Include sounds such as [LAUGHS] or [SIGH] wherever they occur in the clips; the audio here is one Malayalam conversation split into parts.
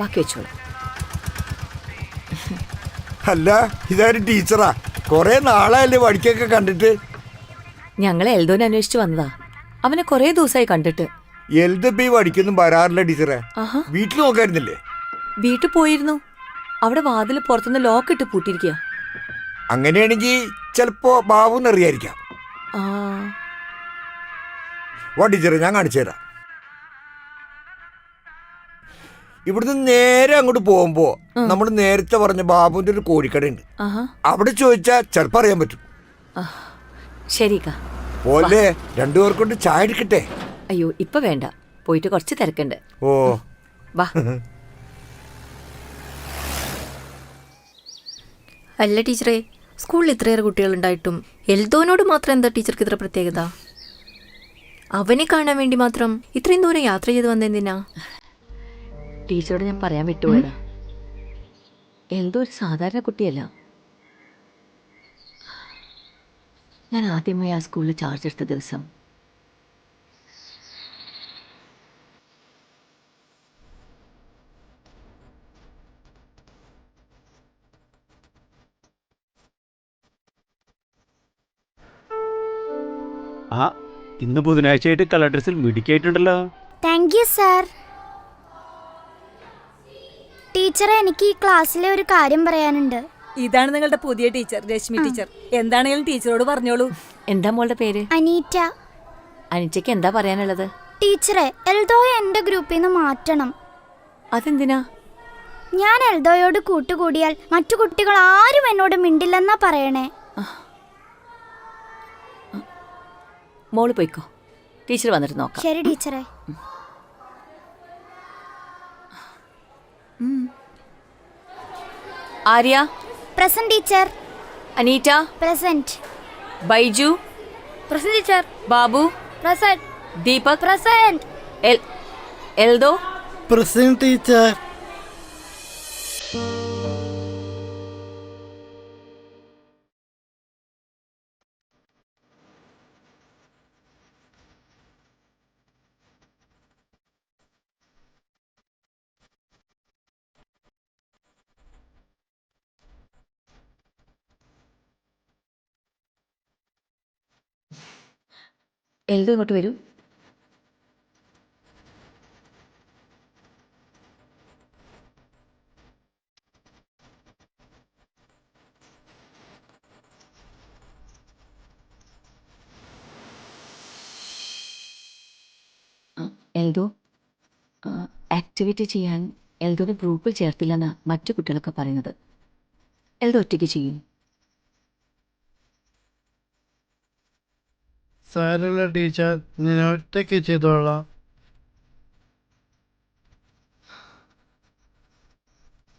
ബാക്കി വെച്ചോളൂ. അല്ല ഇതാരും ടീച്ചറാ. കൊറേ നാളായല്ലേ വടിക്കൊക്കെ കണ്ടിട്ട്. ഞങ്ങൾ എൽദോനെ അന്വേഷിച്ചു വന്നതാ. അവനെ കുറേ ദിവസമായി കണ്ടിട്ട്. എൽദപ്പി വടിക്കൊന്നും വരാറില്ല ടീച്ചറെ. ആഹാ. വീട്ടിൽ നോക്കായിരുന്നില്ലേ? വീട്ടിൽ പോയിരുന്നു. അവിടെ വാതിൽ പുറത്തുനിന്ന് ലോക്ക് ഇട്ട് പൂട്ടിയിരിക്കുക അങ്ങനെയാണെങ്കിൽ ചിലപ്പോ ബാബുന്ന് അറിയായിരിക്കാം. ആ. വാ ടീച്ചറെ ഞാൻ കാണിച്ചു തരാം. ഇവിടുന്ന് നേരെ അങ്ങോട്ട് പോകുമ്പോ നമ്മൾ നേരത്തെ പറഞ്ഞ ബാബുവിന്റെ ഒരു കോഴിക്കടയുണ്ട്. ഉണ്ട് അവിടെ ചോദിച്ചാൽ ചെലപ്പോ അറിയാൻ പറ്റും. ശരിക്കാ പോലെ രണ്ടുപേർ കൊണ്ട് ചായ എടുക്കട്ടെ അയ്യോ ഇപ്പൊ വേണ്ട. പോയിട്ട് കുറച്ച് തിരക്കുണ്ട്. ഓ. വാ. [LAUGHS] അല്ല ടീച്ചറെ സ്കൂളിൽ ഇത്രയേറെ കുട്ടികളുണ്ടായിട്ടും എൽദോനോട് മാത്രം എന്താ ടീച്ചർക്ക് ഇത്ര പ്രത്യേകത? അവനെ കാണാൻ വേണ്ടി മാത്രം ഇത്രയും ദൂരം യാത്ര ചെയ്ത് വന്നെന്തിനാ ടീച്ചറോട് ഞാൻ പറയാൻ വിട്ടുപോയതാ. എന്തോ ഒരു സാധാരണ കുട്ടിയല്ല. ഞാൻ ആദ്യമായി ആ സ്കൂളിൽ ചാർജ് എടുത്ത ദിവസം. ആ ഇന്ന് ബുധനാഴ്ചയായിട്ട് കളർ ഡ്രസ്സിൽ മിടുക്കിയായിട്ടുണ്ടല്ലോ. താങ്ക് യു സാർ ടീച്ചറെ എനിക്ക് ഈ ക്ലാസ്സിലെ ഒരു കാര്യം പറയാനുണ്ട്. ഇതാണ് നിങ്ങളുടെ പുതിയ ടീച്ചർ രശ്മി ടീച്ചർ. എന്താണെങ്കിലും ടീച്ചറോട് പറഞ്ഞോളൂ. എന്താ മോളുടെ പേര്? അനീറ്റ. അനിച്ചയ്ക്ക് എന്താ പറയാനുള്ളത്? ടീച്ചറെ എൽദോയെ എന്റെ ഗ്രൂപ്പിൽ നിന്ന് മാറ്റണം. അതെന്തിനാ? ഞാൻ എൽദോയോട് കൂട്ടുകൂടിയാൽ മറ്റു കുട്ടികൾ ആരും എന്നോട് മിണ്ടില്ലെന്നാ പറയണേ. മോൾ പോയിക്കോ. ടീച്ചർ വന്നിട്ട് നോക്കാം. ശരി ടീച്ചറെ. Arya? Present teacher. Aneeta? Present Baiju? Present teacher. Babu? Present Deepak? Present L Eldho? Present teacher. Eldho ഇങ്ങോട്ട് വരൂ. എൽദോ. ആക്ടിവിറ്റി ചെയ്യാൻ എൽദോ ഗ്രൂപ്പിൽ ചേർത്തില്ലെന്നാണ് മറ്റു കുട്ടികളൊക്കെ പറയുന്നത്. എൽദോ ഒറ്റയ്ക്ക് ചെയ്യും. സാരല്ല ടീച്ചർ. ഞാൻ ഒറ്റയ്ക്ക് ചെയ്തോളാം.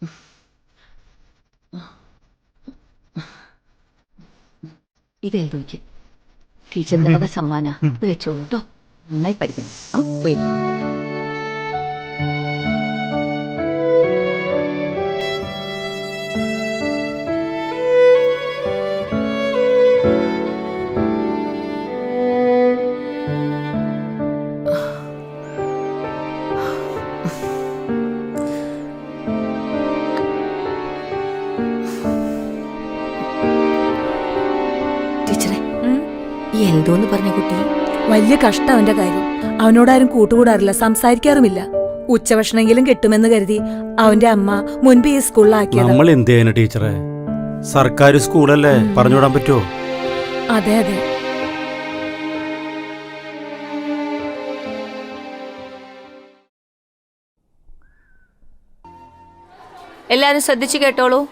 [LAUGHS] ഇത് എഴുതിക്ക് ടീച്ചറിന്റെ സമ്മാനം വെച്ചോളൂ കേട്ടോ നന്നായി പഠിക്കണം എന്ന് പറഞ്ഞ കുട്ടി. വലിയ കഷ്ടം അവന്റെ കാര്യം. അവനോടാരും കൂട്ടുകൂടാറില്ല സംസാരിക്കാറുമില്ല. ഉച്ചഭക്ഷണമെങ്കിലും കിട്ടുമെന്ന് കരുതി അവന്റെ അമ്മ മുൻപ് ഈ സ്കൂളിലാക്കിയത്. നമ്മൾ എന്ത് ചെയ്യാനാ ടീച്ചറെ? സർക്കാർ സ്കൂളല്ലേ? പറഞ്ഞുവിടാൻ പറ്റുമോ അതെ അതെ. എല്ലാവരും ശ്രദ്ധിച്ചു കേട്ടോളൂ.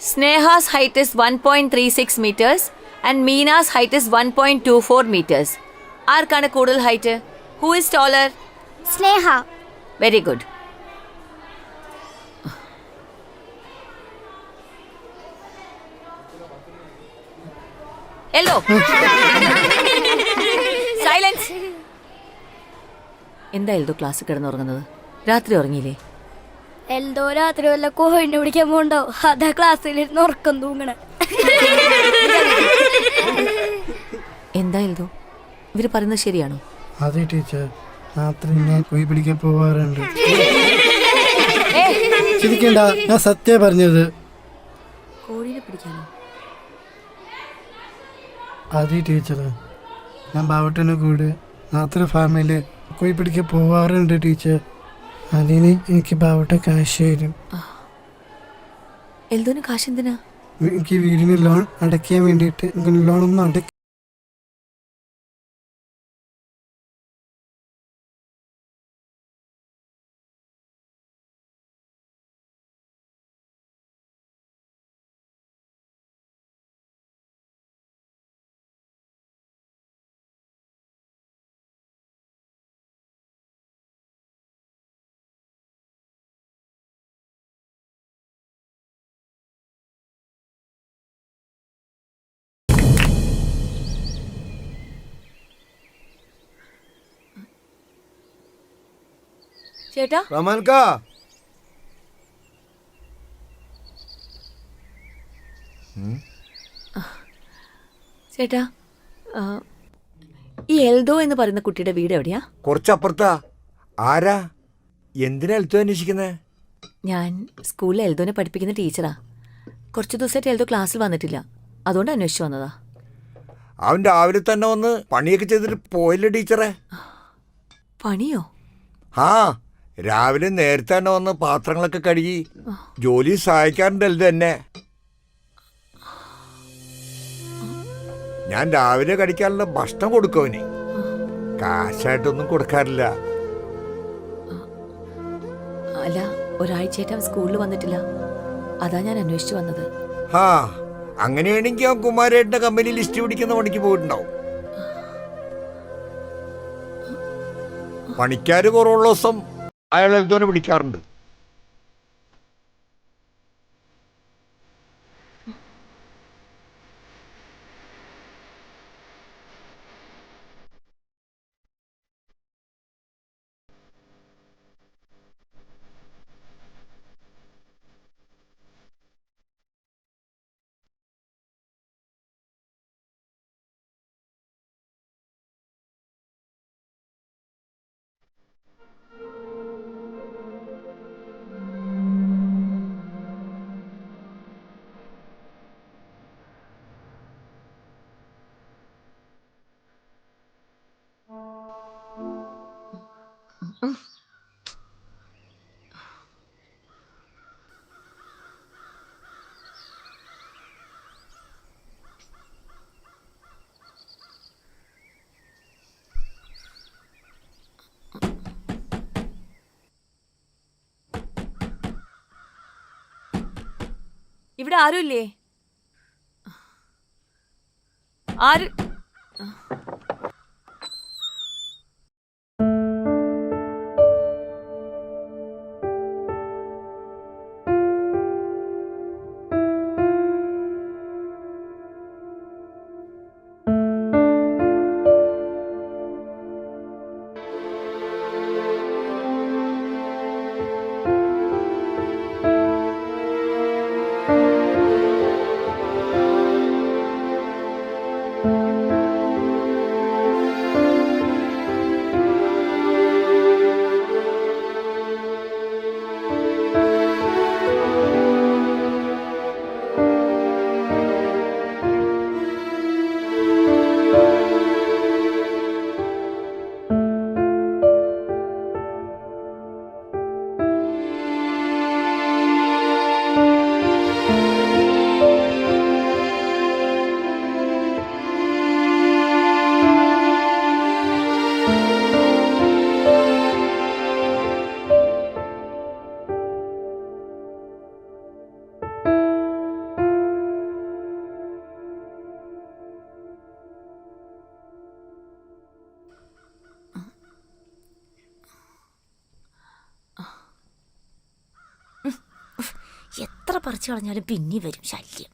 Sneha's height is one point three six metres and Meena's height is one point two four metres ആർക്കാണ് കൂടുതൽ height who is taller Sneha. Very good എല്ലോ സൈലൻസ് എന്താ എൽദോ ക്ലാസ് കിടന്നുറങ്ങുന്നത്? രാത്രി ഉറങ്ങിയില്ലേ? എൽദോ രാത്രി വല്ല കോഴിനെ പിടിക്കാൻ പോണ്ടോ അതാ ക്ലാസ്സിലിരുന്ന് ഉറക്കം തൂങ്ങണ. എന്താ എൽദോ? ഇവർ പറയുന്നത് ശരിയാണോ? അതെ ടീച്ചർ. രാത്രി ഞാൻ പോയി പിടിക്കാൻ പോവാറുണ്ട്. ചിരിക്കണ്ട. ഞാൻ സത്യ പറഞ്ഞത്. കോഴീനെ പിടിക്കാനോ? ആദ്യ ടീച്ചർ ഞാൻ ബാവട്ടനെ കൂടെ രാത്രി ഫാമിലി പോയി പിടിക്കാൻ പോവാറുണ്ട് ടീച്ചർ. അതിന് എനിക്ക് ബാവട്ട കാശ് തരും. എൽദോന് കാശ് എന്തിനാ? എനിക്ക് വീടിന് ലോൺ അടയ്ക്കാൻ വേണ്ടിയിട്ട് ലോണൊന്നും അടയ്ക്ക ചേട്ടാ? റമാൻകാ ചേട്ടാ ആ, ഈ എൽദോ എന്ന് പറയുന്ന കുട്ടിയുടെ വീട് എവിടെയാ? കുറച്ചപ്പുറത്താ. ആരാ? എന്തിനാ എഴുത്തു അന്വേഷിക്കുന്നേ? ഞാൻ സ്കൂളിൽ എൽദോനെ പഠിപ്പിക്കുന്ന ടീച്ചറാ. കുറച്ച് ദിവസമായിട്ട് എൽദോ ക്ലാസ്സിൽ വന്നിട്ടില്ല. അതുകൊണ്ട് അന്വേഷിച്ചു വന്നതാ. അവൻ രാവിലെ തന്നെ വന്ന് പണിയൊക്കെ ചെയ്തിട്ട് പോയില്ല ടീച്ചറെ? പണിയോ? ആ. രാവിലെ നേരത്തെ തന്നെ വന്ന് പാത്രങ്ങളൊക്കെ കഴുകി. ജോലി സഹായിക്കാറുണ്ടല്ലോ തന്നെ ഞാൻ രാവിലെ കഴിക്കാനുള്ള ഭക്ഷണം കൊടുക്കും അവന്. കാശായിട്ടൊന്നും കൊടുക്കാറില്ല. അല്ല ഒരാഴ്ചയായിട്ട് അവൻ സ്കൂളിൽ വന്നിട്ടില്ല. അതാ ഞാൻ അന്വേഷിച്ചു വന്നത്. ആ അങ്ങനെയാണെങ്കിൽ അവൻ കുമാരേട്ടന്റെ കമ്പനി ലിസ്റ്റ് പിടിക്കുന്ന പണിക്ക് പോയിട്ടുണ്ടാവും. പണിക്കാർ കുറവുള്ള ദിവസം അയാൾ എന്തോരം പിടിക്കാറുണ്ട് ഇവിടെ ആരുമില്ലേ? ആര് എത്ര കളഞ്ഞാലും പിന്നെ വരും ശല്യം.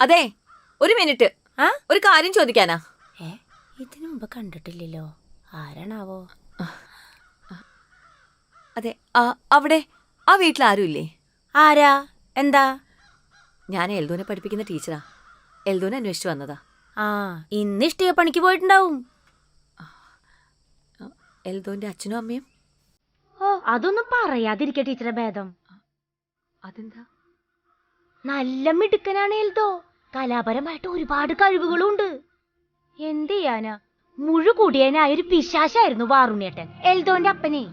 അതെ ഒരു മിനിറ്റ്. ആ? ഒരു കാര്യം ചോദിക്കാനാ. ഏ ഇതിനു മുമ്പ് കണ്ടിട്ടില്ലല്ലോ. ആരാണാവോ? അതെ ആ, അവിടെ ആ വീട്ടിൽ ആരുമില്ലേ ആരാ? എന്താ? ഞാൻ എൽദോനെ പഠിപ്പിക്കുന്ന ടീച്ചറാ. എൽദോനെ അന്വേഷിച്ചു വന്നതാ. ആ ഇന്ന് ഇഷ്ടിക പണിക്ക് പോയിട്ടുണ്ടാവും. എൽദോന്റെ അച്ഛനും അമ്മയും? അതൊന്നും പറയാതിരിക്കെ ടീച്ചറെ ഭേദം. അതെന്താ? നല്ല മിടുക്കനാണ് എൽദോ. കലാപരമായിട്ട് ഒരുപാട് കഴിവുകളും ഉണ്ട് എന്ത് ചെയ്യാനാ? മുഴുകൂടിയനായ ഒരു പിശാശായിരുന്നു വാറുണ്ണിയേട്ടൻ. എൽദോന്റെ അപ്പനെ.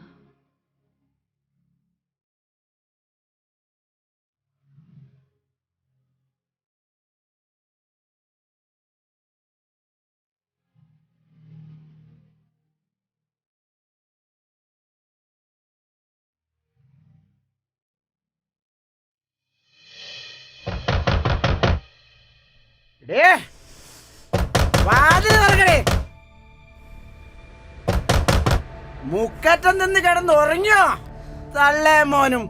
മുക്കറ്റം നിന്ന് കിടന്ന് ഉറങ്ങിയോ? തള്ളേ മോനും.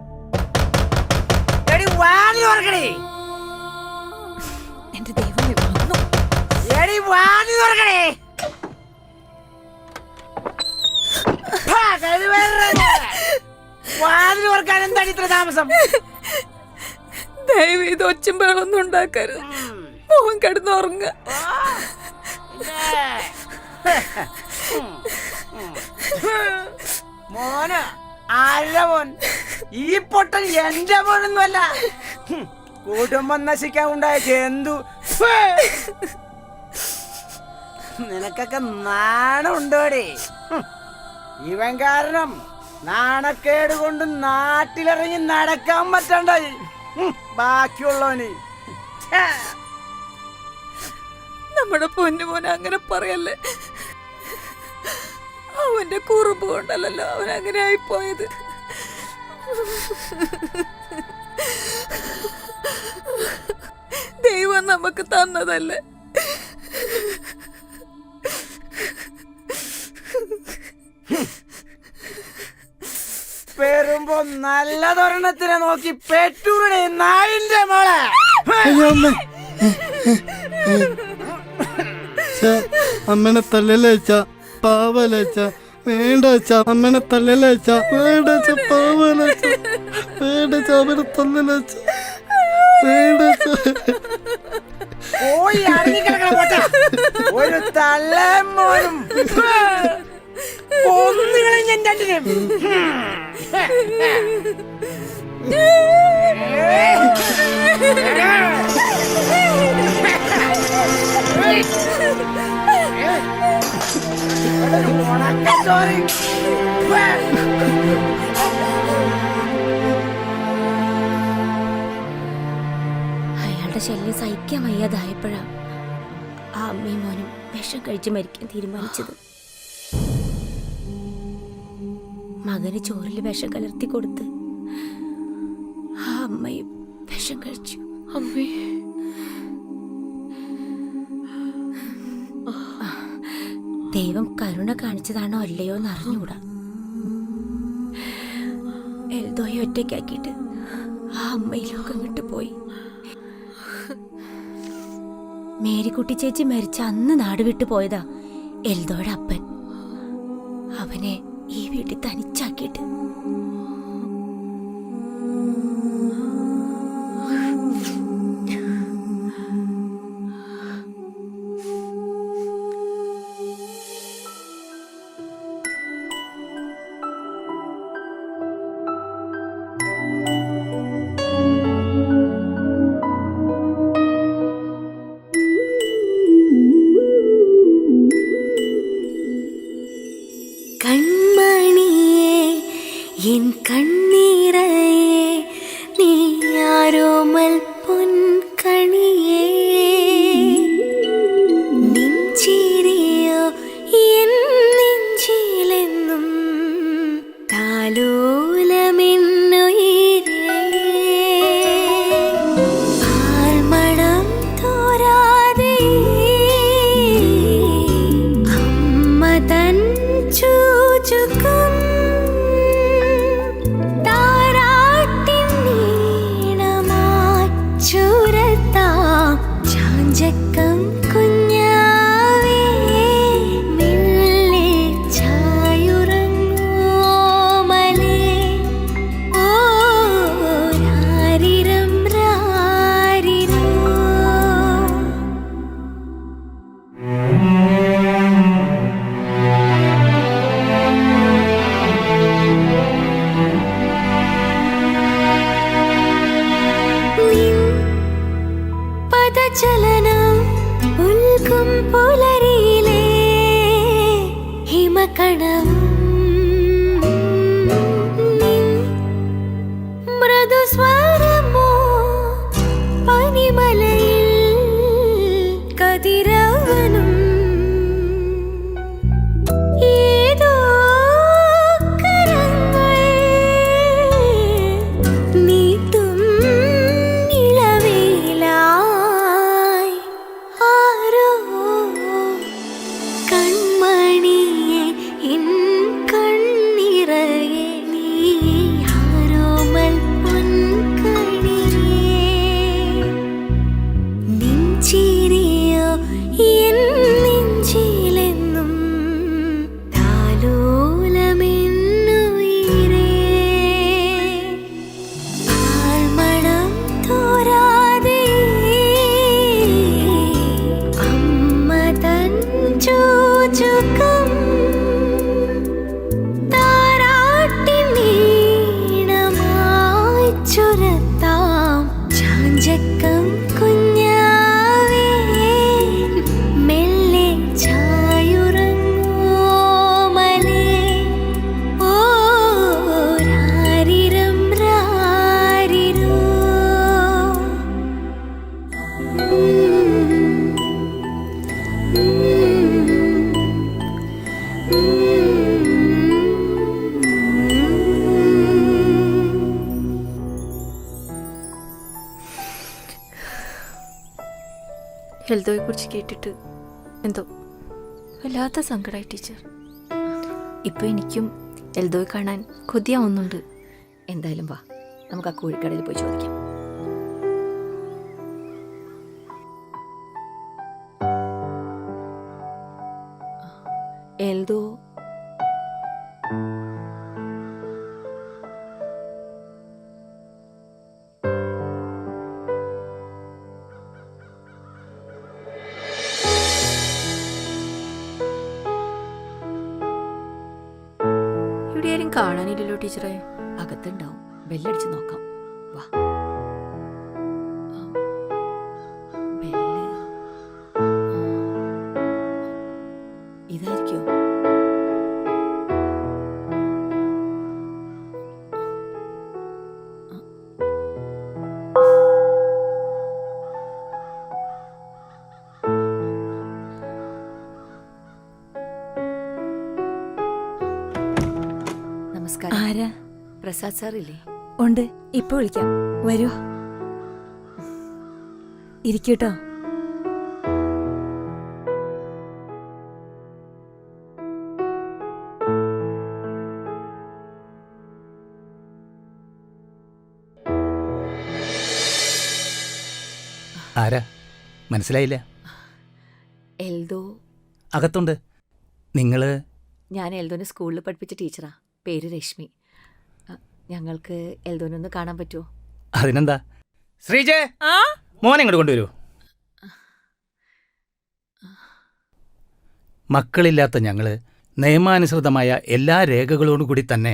എടി വാതിൽ തുറക്കണേ എന്റെ ദൈവമേ വന്നു. എടി വാതിൽ തുറക്കണേ. വാതിൽ തുറക്കാൻ എന്താണ് ഇത്ര താമസം? ദയവ് ഇത് ഒച്ചും ബഹളൊന്നും ഉണ്ടാക്കരുത്. മോഹൻ കിടന്നുറങ്ങ മോന് ആരുടെ മോൻ? ഈ പൊട്ടൻ എന്റെ മോനൊന്നുമല്ല. കുടുംബം നശിക്കാൻ ഉണ്ടായ ജന്തു. നിനക്കൊക്കെ നാണമുണ്ടോടെ? ഇവൻ കാരണം നാണക്കേട് കൊണ്ട് നാട്ടിലിറങ്ങി നടക്കാൻ പറ്റണ്ടായി ബാക്കിയുള്ളവന്. നമ്മുടെ പൊന്നുമോൻ അങ്ങനെ പറയല്ലേ? അവന്റെ കുറുമ്പ് കൊണ്ടല്ലല്ലോ അവൻ അങ്ങനെ ആയിപ്പോയത്. ദൈവം നമുക്ക് തന്നതല്ലേ? പെരുമ്പോ നല്ലതൊരെണ്ണത്തിനെ നോക്കി പെട്ടൂടെ നായിന്റെ മോളെ. അയ്യോ അമ്മ. [LAUGHS] അമ്മനെ തല്ലലേച്ച പാവലേച്ച വേണ്ടച്ച അമ്മനെ തല്ലലേച്ച വേണ്ടച്ച പാവലേച്ച വേണ്ടച്ച അമ്മനെ തല്ലലേച്ച വേണ്ടച്ച. പോയി പോട്ട. ഒരു തള്ളേം മോനും കൊന്നുകളഞ്ഞ രണ്ടിനും ഉണക്കച്ചോറി അയാളുടെ ശല്യം സഹിക്കാൻ വയ്യാതായപ്പോഴാ ആ അമ്മയും മോനും വിഷം കഴിച്ച് മരിക്കാൻ തീരുമാനിച്ചത്. മകന് ചോറിൽ വിഷം കലർത്തി കൊടുത്ത് ആ അമ്മയും വിഷം കഴിച്ചു. അമ്മേ. ദൈവം കരുണ കാണിച്ചതാണോ അല്ലയോ എന്ന് അറിഞ്ഞുകൂടാ. എൽദോയെ ഒറ്റയ്ക്കാക്കിയിട്ട് ആ അമ്മയിലൊക്കെ അങ്ങോട്ട് പോയി. മേരിക്കുട്ടി ചേച്ചി മരിച്ച അന്ന് നാട് വിട്ടു പോയതാ എൽദോയുടെ അപ്പൻ. അവനെ ഈ വീട്ടിൽ തനിച്ചാക്കിയിട്ട് എൽദോയെ കുറിച്ച് കേട്ടിട്ട് എന്തോ വല്ലാത്ത സങ്കടമായി ടീച്ചർ. ഇപ്പൊ എനിക്കും എൽദോയെ കാണാൻ കൊതിയാവുന്നുണ്ട്. എന്തായാലും വാ നമുക്ക് ആ കോഴിക്കടയിൽ പോയി ചോദിക്കാം. കാണാനില്ലല്ലോ ടീച്ചറെ. അകത്തുണ്ടാവും. ബെല്ലടിച്ച് നോക്കാം. വാ. പ്രസാദ് സാർ ഇല്ലേ ഉണ്ട്. ഇപ്പൊ വിളിക്കാം. വരൂ. ഇരിക്കൂട്ടോ ആരാ? മനസ്സിലായില്ല. എൽദോ. അകത്തുണ്ട്. നിങ്ങൾ? ഞാൻ എൽദോനെ സ്കൂളിൽ പഠിപ്പിച്ച ടീച്ചറാ. പേര് രശ്മി. ഞങ്ങൾക്ക് എൽദോനൊന്ന് കാണാൻ പറ്റുമോ അതിനെന്താ? ശ്രീജേ മോനെ ഇങ്ങോട്ട് കൊണ്ടുവരൂ. മക്കളില്ലാത്ത ഞങ്ങൾ നിയമാനുസൃതമായ എല്ലാ രേഖകളോടുകൂടി തന്നെ